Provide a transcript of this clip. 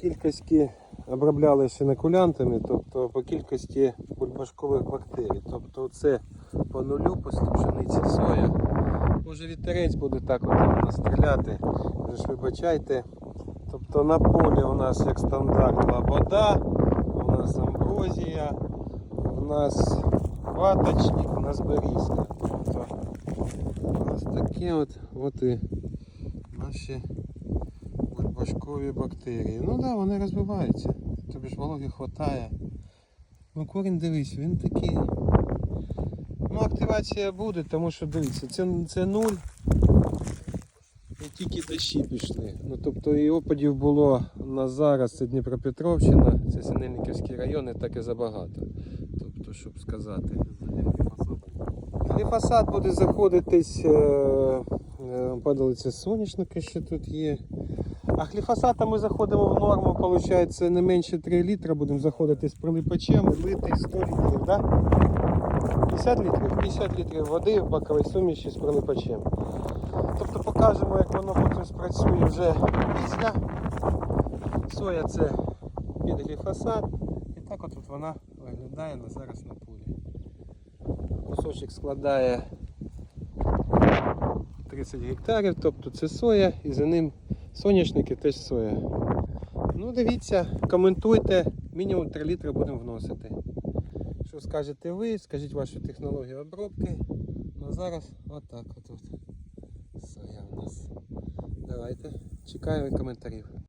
кількості обробляли шинокулянтами, тобто по кількості бульбашкових бактерій. Тобто це по нулю після пшениці соя. Може вітерець буде так от нас стріляти, вже ж вибачайте. Тобто на полі у нас як стандарт лобода, у нас амброзія, у нас ваточник, у нас берізка. Тобто у нас такі от, от і наші бульбашкові бактерії. Ну так, да, вони розвиваються. Тобі ж вологи хватає. Ну корінь дивись, він такий. Ну активація буде, тому що дивіться, це, це нуль. І тільки дощі пішли. Ну тобто і опадів було на зараз, це Дніпропетровщина, це Синельниківський район, і так і забагато. Тобто, щоб сказати. Гліфосат буде заходитись, е, е, падалиця соняшника ще тут є. А гліфосата ми заходимо в норму, виходить, не менше 3 літра, будемо заходити з прилипачем, лити 100 літрів, да? 50 літрів, 50 літрів води в баковій суміші з прилипачем. Тобто покажемо, як воно потім спрацює вже після. Соя це під гліфосат. І так от, от вона виглядає на зараз на полі. Кусочок складає 30 гектарів, тобто це соя і за ним соняшники теж соя. Ну дивіться, коментуйте, мінімум 3 літри будемо вносити. Що скажете ви, скажіть вашу технологію обробки. Ну зараз отак от. Соя у нас. Давайте. Чекаю коментарів.